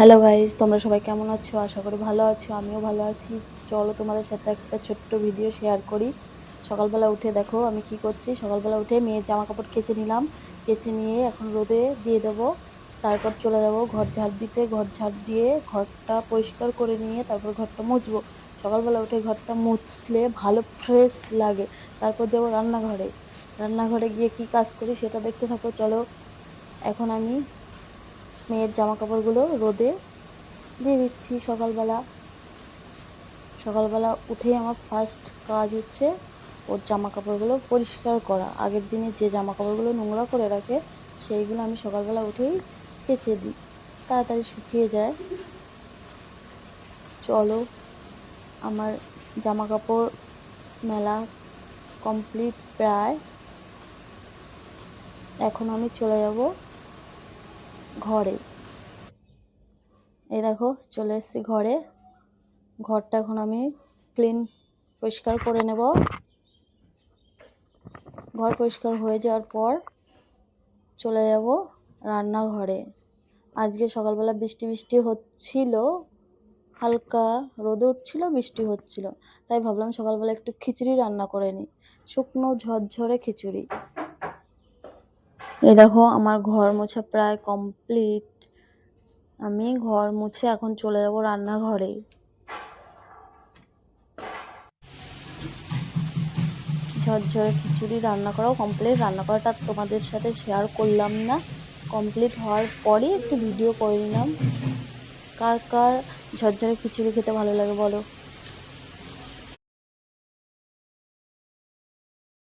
Hello guys তোমরা সবাই কেমন আছো? আশা করি ভালো আছো, আমিও ভালো আছি। চলো তোমাদের সাথে একটা ছোট্ট ভিডিও শেয়ার করি। সকালবেলা উঠে দেখো আমি কি করছি। সকালবেলা উঠে মেয়ের জামা কাপড় কেচে নিলাম। কেচে নিয়ে এখন রোদে দিয়ে দেবো। তারপর চলে যাব ঘর ঝাড় দিতে। ঘর ঝাড় দিয়ে ঘরটা পরিষ্কার করে নিয়ে তারপর ঘরটা মুছবো। সকালবেলা উঠে ঘরটা মুছলে ভালো ফ্রেশ লাগে। তারপর যাব রান্নাঘরে। রান্নাঘরে গিয়ে কি কাজ করি সেটা দেখতে থাকো। চলো, এখন আমি মেয়ের জামা কাপড়গুলো রোদে দিয়ে দিচ্ছি সকালবেলা। সকালবেলা উঠেই আমার ফার্স্ট কাজ হচ্ছে ওর জামা কাপড়গুলো পরিষ্কার করা। আগের দিনে যে জামা কাপড়গুলো নোংরা করে রাখে, সেইগুলো আমি সকালবেলা উঠেই কেচে দিই। তাড়াতাড়ি শুকিয়ে যায়। চলো, আমার জামা কাপড় মেলা কমপ্লিট প্রায়। এখন আমি চলে যাব ঘরে। এই দেখো, চলে এসেছি ঘরে। ঘরটা এখন আমি ক্লিন পরিষ্কার করে নেব। ঘর পরিষ্কার হয়ে যাওয়ার পর চলে যাব রান্নাঘরে। আজকে সকালবেলা বৃষ্টি বৃষ্টি হচ্ছিল, হালকা রোদ উঠছিল, বৃষ্টি হচ্ছিল। তাই ভাবলাম সকালবেলা একটু খিচুড়ি রান্না করে নিই। শুকনো ঝরঝরে খিচুড়ি। এই দেখো, আমার ঘর মোছা প্রায় কমপ্লিট আমি ঘর মুছে এখন চলে যাব রান্নাঘরে। ঝরঝরে খিচুড়ি রান্না করাও কমপ্লিট রান্না করাটা তোমাদের সাথে শেয়ার করলাম না। কমপ্লিট হওয়ার পরই একটু ভিডিও করে নিলাম। কার কার ঝরঝরে খিচুড়ি খেতে ভালো লাগে বলো?